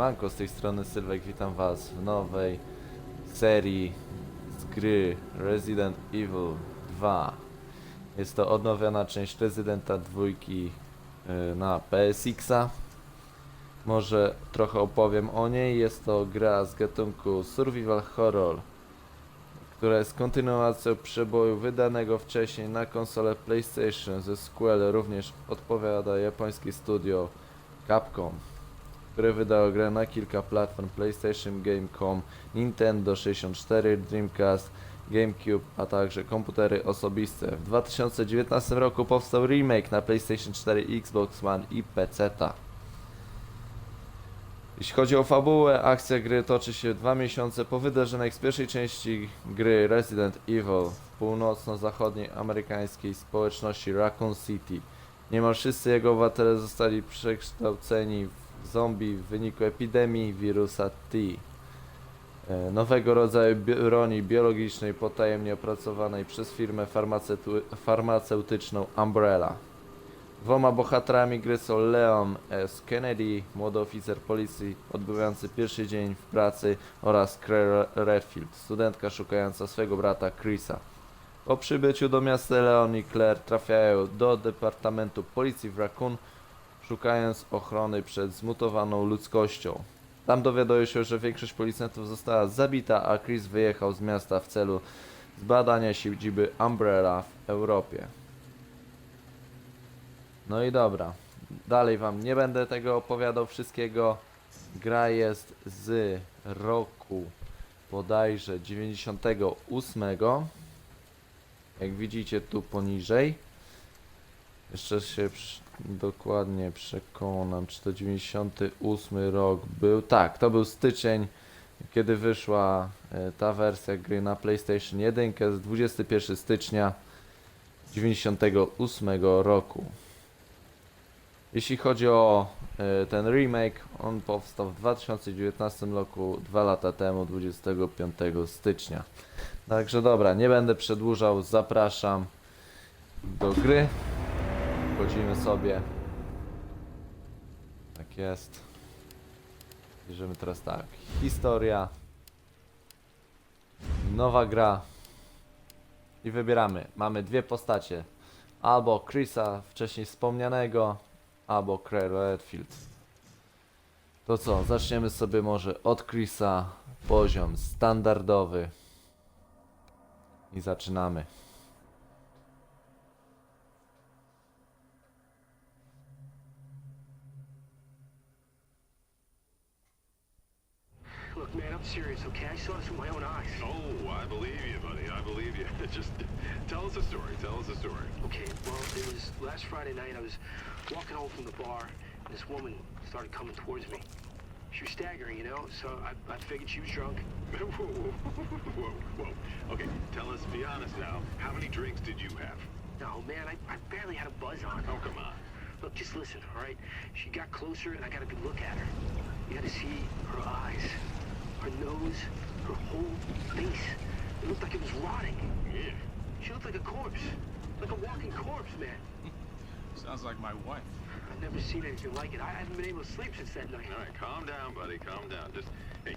Siemanko, z tej strony Sylwek, witam was w nowej serii z gry Resident Evil 2. Jest to odnowiona część Residenta 2 y, na PSX-a. Może trochę opowiem o niej. Jest to gra z gatunku Survival Horror, która jest kontynuacją przeboju wydanego wcześniej na konsolę PlayStation ze Square. Również odpowiada japońskie studio Capcom które wydało grę na kilka platform PlayStation, Game.com, Nintendo 64, Dreamcast, GameCube, a także komputery osobiste. W 2019 roku powstał remake na PlayStation 4, Xbox One i PC-ta. Jeśli chodzi o fabułę, akcja gry toczy się dwa miesiące po wydarzeniach z pierwszej części gry Resident Evil w północno-zachodniej amerykańskiej społeczności Raccoon City. Niemal wszyscy jego obywatele zostali przekształceni w zombie w wyniku epidemii wirusa T. e, Nowego rodzaju broni biologicznej potajemnie opracowanej przez firmę farmaceutyczną Umbrella. Dwoma bohaterami gry są Leon S. Kennedy, młody oficer policji odbywający pierwszy dzień w pracy oraz Claire Redfield, studentka szukająca swego brata Chrisa. Po przybyciu do miasta Leon i Claire trafiają do Departamentu Policji w Raccoon, szukając ochrony przed zmutowaną ludzkością. Tam dowiadują się, że większość policjantów została zabita, a Chris wyjechał z miasta w celu zbadania siedziby Umbrella w Europie. No i dobra. Dalej wam nie będę tego opowiadał wszystkiego. Gra jest z roku bodajże 98. Jak widzicie tu poniżej. Jeszcze się dokładnie przekonam, czy to 98 rok był. Tak, to był styczeń, kiedy wyszła e, ta wersja gry na PlayStation 1 z 21 stycznia 98 roku. Jeśli chodzi o e, ten remake, on powstał w 2019 roku, dwa lata temu, 25 stycznia. Także dobra, nie będę przedłużał, zapraszam do gry. Wchodzimy sobie. Tak jest. Bierzemy teraz tak. Historia. Nowa gra. I wybieramy. Mamy dwie postacie. Albo Chrisa, wcześniej wspomnianego, albo Claire Redfield. To co, zaczniemy sobie może od Chrisa. Poziom standardowy. I zaczynamy. Serious, okay? I saw this with my own eyes. Oh, I believe you, buddy. I believe you. Just tell us a story. Tell us a story. Okay, well, it was last Friday night. I was walking home from the bar, and this woman started coming towards me. She was staggering, you know, so I, I figured she was drunk. whoa, whoa, whoa, whoa. Okay, tell us, be honest now. How many drinks did you have? No, man, I, I barely had a buzz on. Oh, come on. Look, just listen, all right? She got closer, and I got a good look at her. You got to see her eyes, her nose, her whole face. It looked like it was rotting. Yeah. She looked like a corpse, like a walking corpse, man. Sounds like my wife. I've never seen anything like it. I haven't been able to sleep since that night. All right, calm down, buddy. Calm down. Just, hey,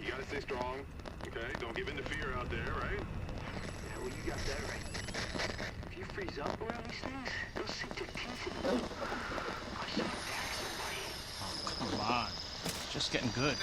you gotta stay strong, okay? Don't give in to fear out there, right? Yeah, well, you got that right. If you freeze up around these things, they'll sink their teeth in you. I should attack somebody. Oh, come on. It's just getting good.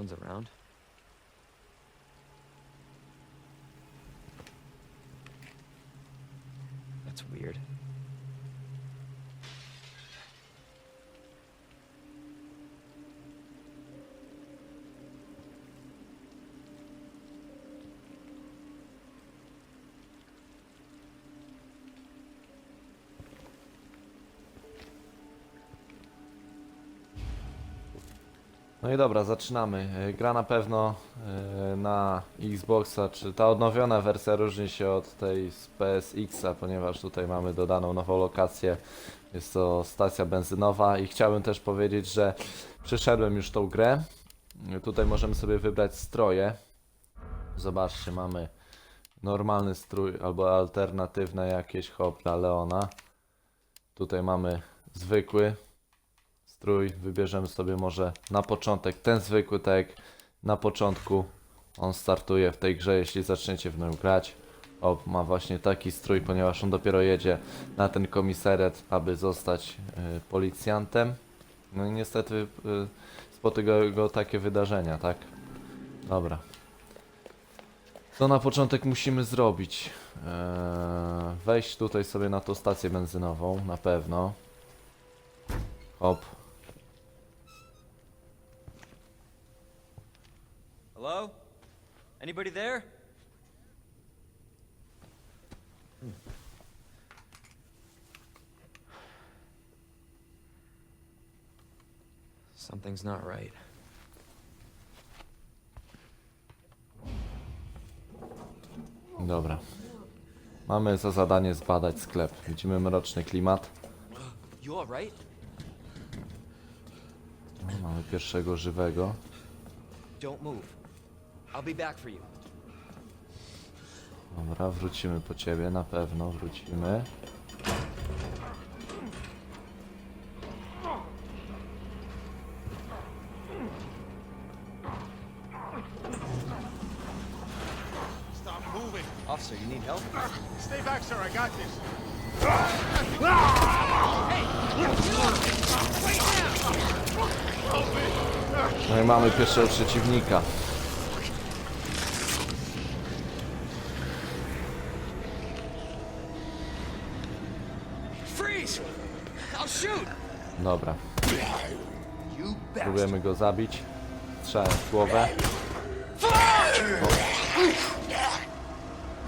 One's around. That's weird. No i dobra, zaczynamy. E, Gra na pewno e, na Xboxa, czy ta odnowiona wersja różni się od tej z PSX-a, ponieważ tutaj mamy dodaną nową lokację. Jest to stacja benzynowa i chciałbym też powiedzieć, że przeszedłem już tą grę. E, Tutaj możemy sobie wybrać stroje. Zobaczcie, mamy normalny strój albo alternatywne jakieś hop dla Leona. Tutaj mamy zwykły, strój, wybierzemy sobie może na początek ten zwykły, tak jak na początku on startuje w tej grze, jeśli zaczniecie w nią grać. O, ma właśnie taki strój, ponieważ on dopiero jedzie na ten komisariat, aby zostać y, policjantem. No i niestety y, spotykają go takie wydarzenia, tak? Dobra. Co na początek musimy zrobić? Eee, wejść tutaj sobie na tą stację benzynową, na pewno. Hop, Hello? Anybody there? Something's not right. Dobra. Mamy za zadanie zbadać sklep. Widzimy mroczny klimat. No, mamy pierwszego żywego. Don't move. I'll be back for you. Dobra, wrócimy po ciebie, na pewno wrócimy. Stop moving. Officer, you need help? Stay back, sir. I got this. No i mamy pierwszego przeciwnika. Dobra, próbujemy go zabić. Strzałem w głowę. O.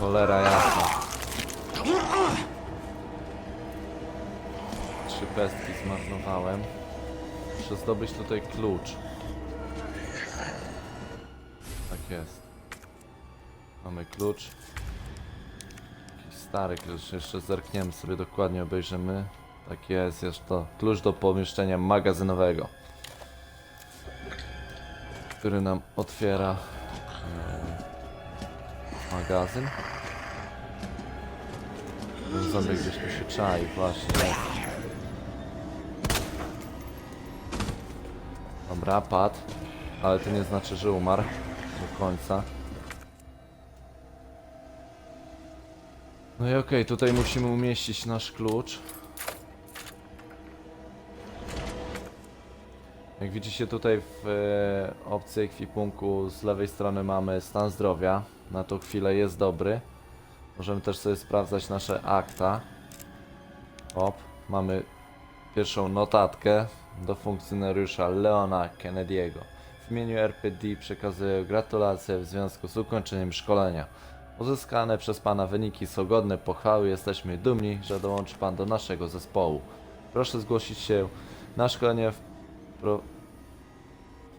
Cholera jasna. Trzy pestki zmarnowałem. Muszę zdobyć tutaj klucz. Tak jest. Mamy klucz. Jakiś stary klucz. Jeszcze zerkniemy sobie dokładnie, obejrzymy. Tak jest, jest to klucz do pomieszczenia magazynowego. Który nam otwiera e, magazyn. Ten zombie gdzieś tu się czai, właśnie. Dobra, padł. Ale to nie znaczy, że umarł do końca. No i okej, tutaj musimy umieścić nasz klucz. Jak widzicie tutaj w e, opcji ekwipunku z lewej strony mamy stan zdrowia. Na tą chwilę jest dobry. Możemy też sobie sprawdzać nasze akta. Op, mamy pierwszą notatkę do funkcjonariusza Leona Kennedy'ego. W imieniu RPD przekazuję gratulacje w związku z ukończeniem szkolenia. Uzyskane przez Pana wyniki są godne pochwały. Jesteśmy dumni, że dołączy Pan do naszego zespołu. Proszę zgłosić się na szkolenie w.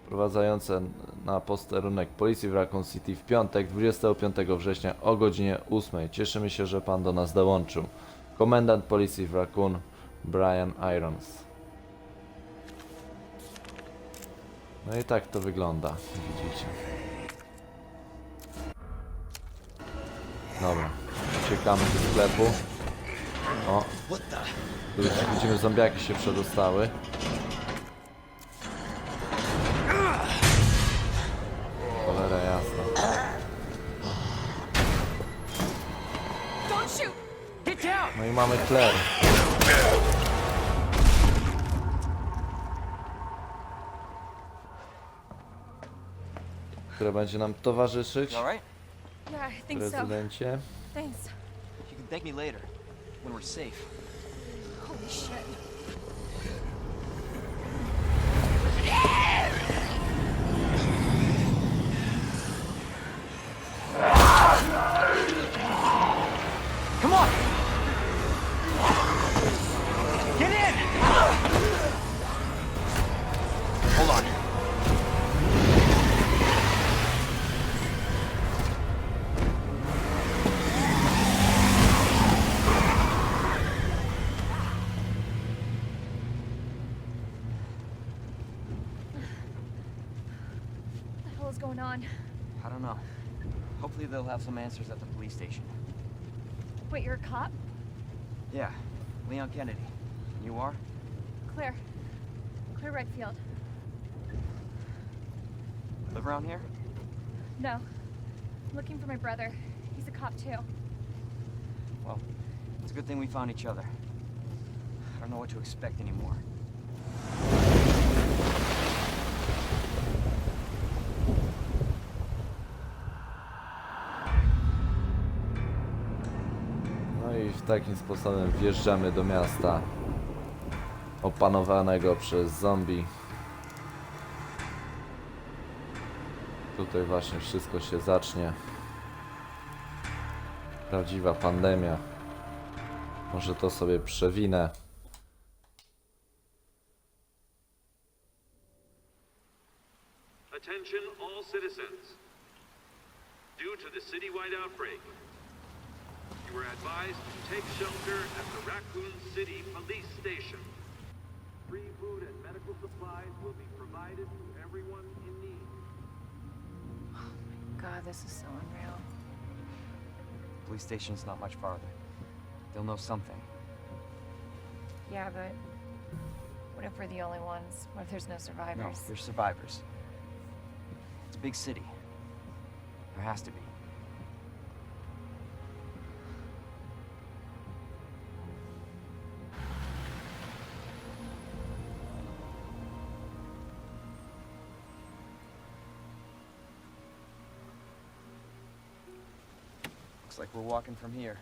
wprowadzające na posterunek policji w Raccoon City w piątek 25 września o godzinie 8. Cieszymy się, że Pan do nas dołączył. Komendant policji w Raccoon Brian Irons. No i tak to wygląda, widzicie. Dobra, uciekamy do sklepu. O, tu już widzimy zombiaki się przedostały. No i mamy Claire. Która będzie nam towarzyszyć? Yeah, I w think so. rezydencie. Thanks. You can thank me later, when we're safe. Holy shit. Know. Hopefully they'll have some answers at the police station. Wait, you're a cop? Yeah, Leon Kennedy. You are? Claire. Claire Redfield. Live around here? No. I'm looking for my brother. He's a cop too. Well, it's a good thing we found each other. I don't know what to expect anymore. Takim sposobem wjeżdżamy do miasta opanowanego przez zombie. Tutaj właśnie wszystko się zacznie. Prawdziwa pandemia. Może to sobie przewinę. Attention all citizens. Due to the citywide outbreak, you are advised to take shelter at the Raccoon City Police Station. Free food and medical supplies will be provided to everyone in need. Oh my god, this is so unreal. Police station's not much farther. They'll know something. Yeah, but what if we're the only ones? What if there's no No, survivors? they're survivors. It's a big city. There has to be. Looks like we're walking from here.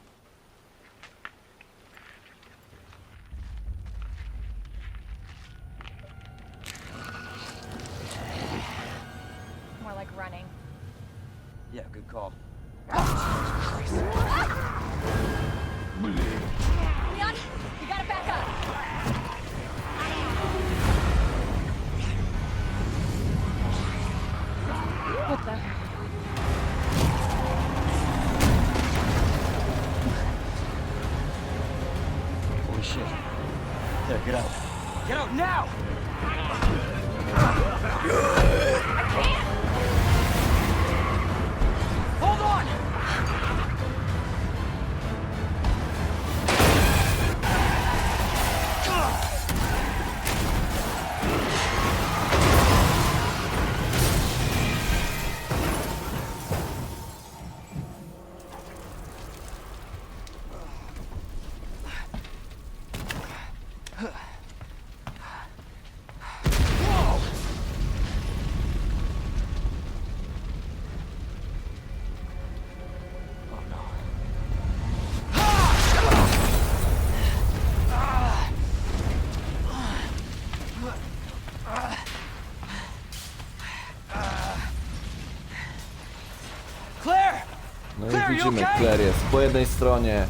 Widzimy? Claire jest po jednej stronie,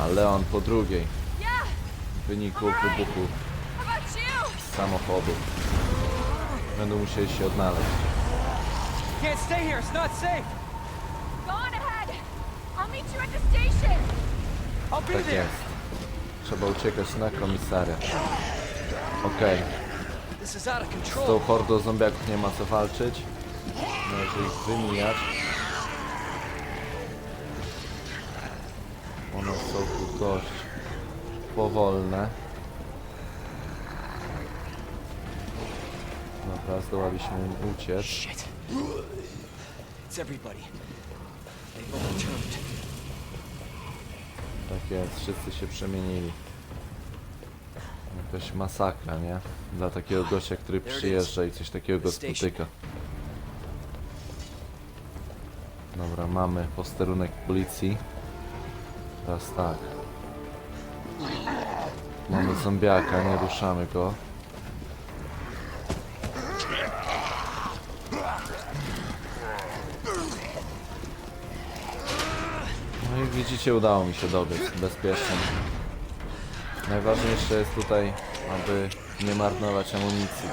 a Leon po drugiej. W wyniku wybuchu samochodu. Będą musieli się odnaleźć. Can't stay here, it's not safe! Go on ahead. I'll meet you at the station. I'll be Tak there! jest. Trzeba uciekać na komisariat. Okej, This is out of z tą hordą zombiaków nie ma co walczyć. Należy ich wymijać. Dość powolne. Dobra, zdołaliśmy im uciec. Shit. It's everybody. They've. Tak jest, wszyscy się przemienili. Jakaś masakra, nie? Dla takiego gościa, który przyjeżdża i coś takiego go spotyka. Dobra, mamy posterunek policji. Teraz tak. Mamy zombiaka, nie ruszamy go. No i widzicie, udało mi się dobiec bezpiecznie. Najważniejsze jest tutaj, aby nie marnować amunicji.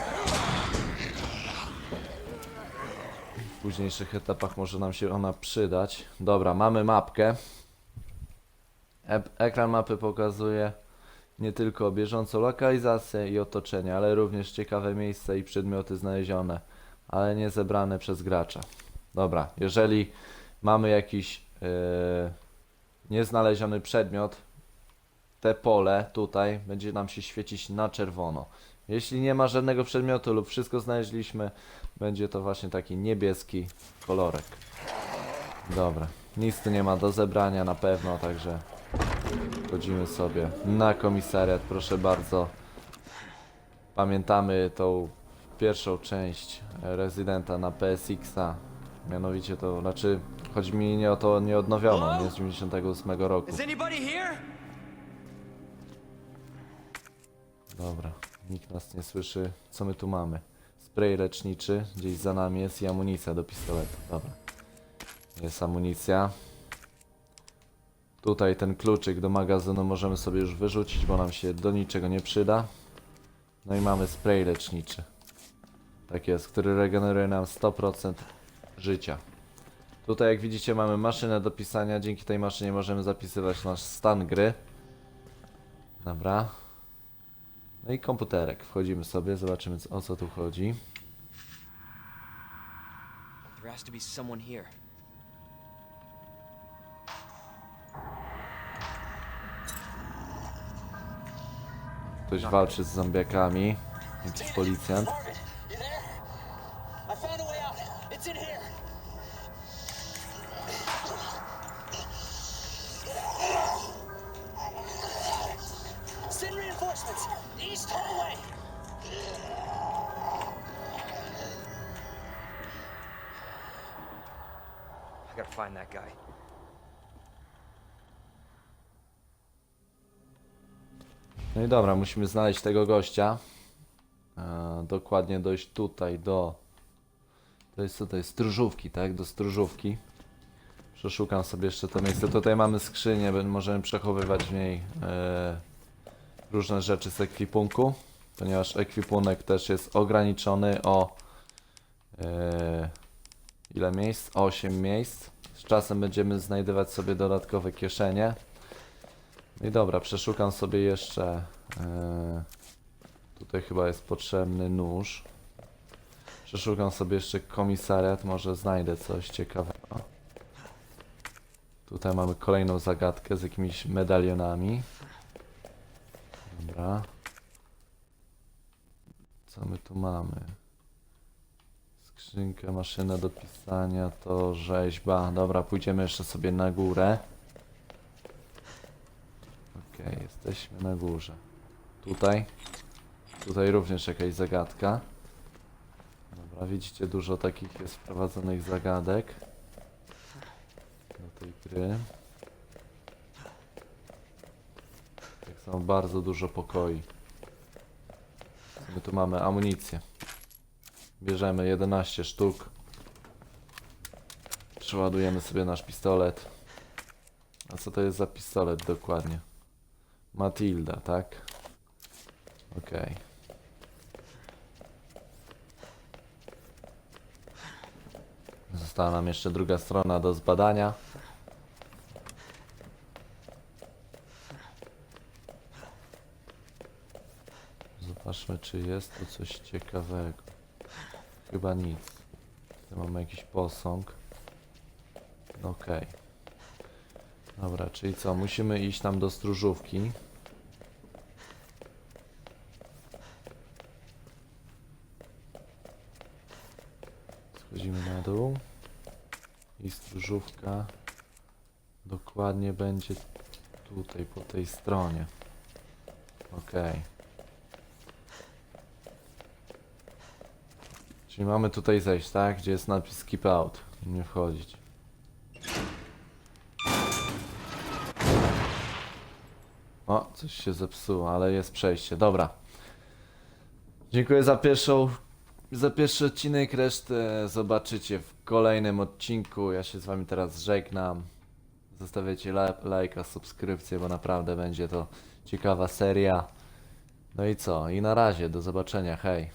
W późniejszych etapach może nam się ona przydać. Dobra, mamy mapkę. E ekran mapy pokazuje nie tylko bieżącą lokalizację i otoczenie, ale również ciekawe miejsca i przedmioty znalezione, ale nie zebrane przez gracza. Dobra, jeżeli mamy jakiś yy, nieznaleziony przedmiot, te pole tutaj będzie nam się świecić na czerwono. Jeśli nie ma żadnego przedmiotu lub wszystko znaleźliśmy, będzie to właśnie taki niebieski kolorek. Dobra, nic tu nie ma do zebrania na pewno, także wchodzimy sobie na komisariat, proszę bardzo. Pamiętamy tą pierwszą część Rezydenta na PSX-a. Mianowicie to, znaczy, chodzi mi nie o to nieodnowioną, nie z 98 roku. Dobra, nikt nas nie słyszy. Co my tu mamy? Spray leczniczy, gdzieś za nami jest i amunicja do pistoletu. Dobra. Jest amunicja. Tutaj ten kluczyk do magazynu możemy sobie już wyrzucić, bo nam się do niczego nie przyda. No i mamy spray leczniczy. Tak jest, który regeneruje nam 100% życia. Tutaj jak widzicie mamy maszynę do pisania, dzięki tej maszynie możemy zapisywać nasz stan gry. Dobra. No i komputerek. Wchodzimy sobie, zobaczymy o co tu chodzi. There has to be someone here. Ktoś walczy z zombiakami. Jakiś policjant. I gotta find that guy. No i dobra, musimy znaleźć tego gościa. E, dokładnie dojść tutaj do... To jest tutaj stróżówki, tak? Do stróżówki. Przeszukam sobie jeszcze to miejsce. Tutaj mamy skrzynię, możemy przechowywać w niej e, różne rzeczy z ekwipunku. Ponieważ ekwipunek też jest ograniczony o... E, ile miejsc? 8 miejsc. Z czasem będziemy znajdywać sobie dodatkowe kieszenie. I dobra, przeszukam sobie jeszcze. e, tutaj chyba jest potrzebny nóż. Przeszukam sobie jeszcze komisariat, może znajdę coś ciekawego. Tutaj mamy kolejną zagadkę z jakimiś medalionami. Dobra. Co my tu mamy? Skrzynkę, maszynę do pisania, to rzeźba. Dobra, pójdziemy jeszcze sobie na górę. Okej, jesteśmy na górze. Tutaj. Tutaj również jakaś zagadka. Dobra, widzicie, dużo takich jest wprowadzonych zagadek do tej gry. Tak samo bardzo dużo pokoi. My tu mamy amunicję. Bierzemy 11 sztuk. Przeładujemy sobie nasz pistolet. A co to jest za pistolet dokładnie? Matilda, tak? Okej. Została nam jeszcze druga strona do zbadania. Zobaczmy, czy jest tu coś ciekawego. Chyba nic. Tu mamy jakiś posąg. Okej. Dobra, czyli co? Musimy iść tam do stróżówki. I stróżówka dokładnie będzie Tutaj, po tej stronie. Okej. Czyli mamy tutaj zejść, tak? Gdzie jest napis skip out. Nie wchodzić. O, coś się zepsuło, ale jest przejście. Dobra. Dziękuję za pierwszą za pierwszy odcinek, resztę zobaczycie w kolejnym odcinku. Ja się z wami teraz żegnam. Zostawiajcie la lajka, subskrypcję, bo naprawdę będzie to ciekawa seria. No i co? I na razie, do zobaczenia, hej.